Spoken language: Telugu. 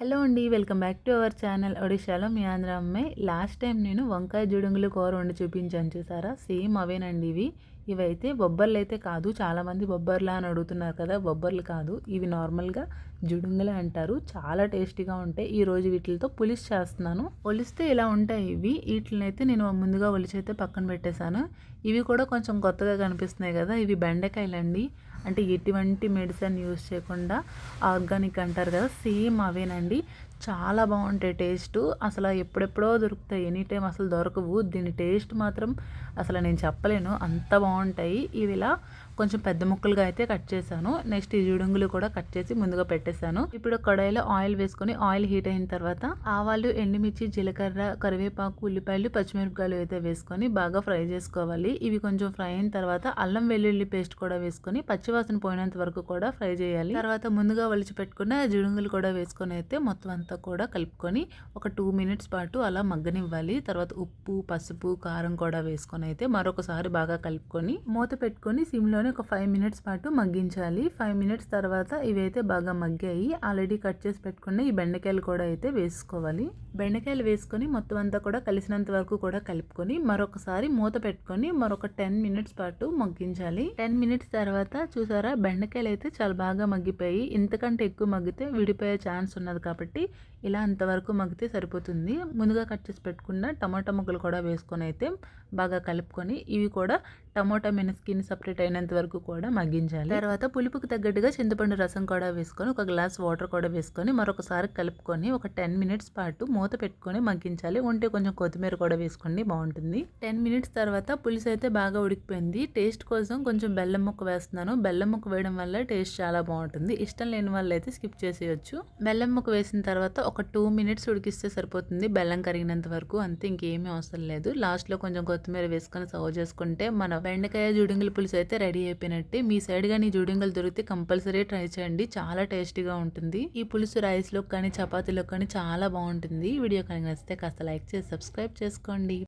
హలో అండి welcome back to our channel ఒడిశాలో మీ ఆంధ్ర అమ్మాయి లాస్ట్ టైం నేను వంకాయ జుడుంగులు కూర వండి చూపించాను చూసారా? సేమ్ అవేనండి ఇవి. ఇవైతే బొబ్బర్లు అయితే కాదు చాలామంది బొబ్బర్లా అని అడుగుతున్నారు కదా బొబ్బర్లు కాదు ఇవి నార్మల్గా జుడుంగులే అంటారు చాలా టేస్టీగా ఉంటాయి. ఈ రోజు వీటితో పులిస్ చేస్తున్నాను. ఒలిస్తే ఇలా ఉంటాయి ఇవి. వీటిని అయితే నేను ముందుగా ఒలిచైతే పక్కన పెట్టేశాను. ఇవి కూడా కొంచెం కొత్తగా కనిపిస్తున్నాయి కదా ఇవి బెండకాయలండి. అంటే ఎటువంటి మెడిసిన్ యూజ్ చేయకుండా ఆర్గానిక్ అంటారు కదా సేమ్ అవేనండి. చాలా బాగుంటాయి టేస్ట్. అసలు ఎప్పుడెప్పుడో దొరుకుతాయి. ఎనీ టైం అసలు దొరకవు. దీని టేస్ట్ మాత్రం అసలు నేను చెప్పలేను. అంత బాగుంటాయి. ఇవి ఇలా కొంచెం పెద్ద ముక్కలుగా అయితే కట్ చేశాను. నెక్స్ట్ ఈ జుడుంగులు కూడా కట్ చేసి ముందుగా పెట్టేశాను. ఇప్పుడు కడాయిలో ఆయిల్ వేసుకొని ఆయిల్ హీట్ అయిన తర్వాత ఆవాలు ఎండుమిర్చి జీలకర్ర కరివేపాకు ఉల్లిపాయలు పచ్చిమిరపకాయలు అయితే వేసుకొని బాగా ఫ్రై చేసుకోవాలి. ఇవి కొంచెం ఫ్రై అయిన తర్వాత అల్లం వెల్లుల్లి పేస్ట్ కూడా వేసుకొని పచ్చివాసన పోయినంత వరకు కూడా ఫ్రై చేయాలి. తర్వాత ముందుగా వలిచి పెట్టుకున్న జుడుంగులు కూడా వేసుకొని అయితే మొత్తం అంతా కూడా కలుపుకొని ఒక టూ మినిట్స్ పాటు అలా మగ్గనివ్వాలి. తర్వాత ఉప్పు పసుపు కారం కూడా వేసుకొని అయితే మరొకసారి బాగా కలుపుకొని మూత పెట్టుకొని సిమ్లోనే ఒక ఫైవ్ మినిట్స్ పాటు మగ్గించాలి. ఫైవ్ మినిట్స్ తర్వాత ఇవైతే బాగా మగ్గాయి. ఆల్రెడీ కట్ చేసి పెట్టుకున్న ఈ బెండకాయలు కూడా అయితే వేసుకోవాలి. బెండకాయలు వేసుకొని మొత్తం అంతా కూడా కలిసినంత వరకు కూడా కలుపుకొని మరొకసారి మూత పెట్టుకొని మరొక టెన్ మినిట్స్ పాటు మగ్గించాలి. టెన్ మినిట్స్ తర్వాత చూసారా బెండకాయలు అయితే చాలా బాగా మగ్గిపోయి ఇంతకంటే ఎక్కువ మగ్గితే విడిపోయే ఛాన్స్ ఉన్నది కాబట్టి ఇలా అంతవరకు మగ్గితే సరిపోతుంది. ముందుగా కట్ చేసి పెట్టుకున్న టమాటా ముక్కలు కూడా వేసుకొని అయితే బాగా కలుపుకొని ఇవి కూడా టమోటా మీద స్కిన్ సపరేట్ అయినంత వరకు కూడా మగ్గించాలి. తర్వాత పులుపుకి తగ్గట్టుగా చింతపండు రసం కూడా వేసుకొని ఒక గ్లాస్ వాటర్ కూడా వేసుకొని మరొకసారి కలుపుకొని ఒక టెన్ మినిట్స్ పాటు మూత పెట్టుకొని మగ్గించాలి. ఉంటే కొంచెం కొత్తిమీర కూడా వేసుకోండి బాగుంటుంది. టెన్ మినిట్స్ తర్వాత పులుసు అయితే బాగా ఉడికిపోయింది. టేస్ట్ కోసం కొంచెం బెల్లం ముక్క వేస్తున్నాను. బెల్లం ముక్క వేయడం వల్ల టేస్ట్ చాలా బాగుంటుంది. ఇష్టం లేని వాళ్ళు అయితే స్కిప్ చేసేయచ్చు. బెల్లం ముక్క వేసిన తర్వాత ఒక టూ మినిట్స్ ఉడికిస్తే సరిపోతుంది. బెల్లం కరిగినంత వరకు అంతే ఇంకేమీ అవసరం లేదు. లాస్ట్లో కొంచెం కొత్తిమీర వేసుకొని సర్వ్ చేసుకుంటే మన బెండకాయ జుడింగుల పులుసు అయితే రెడీ అయిపోయినట్టే. మీ సైడ్ కానీ జుడింగులు దొరికితే కంపల్సరీ ట్రై చేయండి. చాలా టేస్టీగా ఉంటుంది. ఈ పులుసు రైస్లో కానీ చపాతీలో కానీ చాలా బాగుంటుంది. వీడియో కానీ నచ్చితే కాస్త లైక్ చేసి సబ్స్క్రైబ్ చేసుకోండి.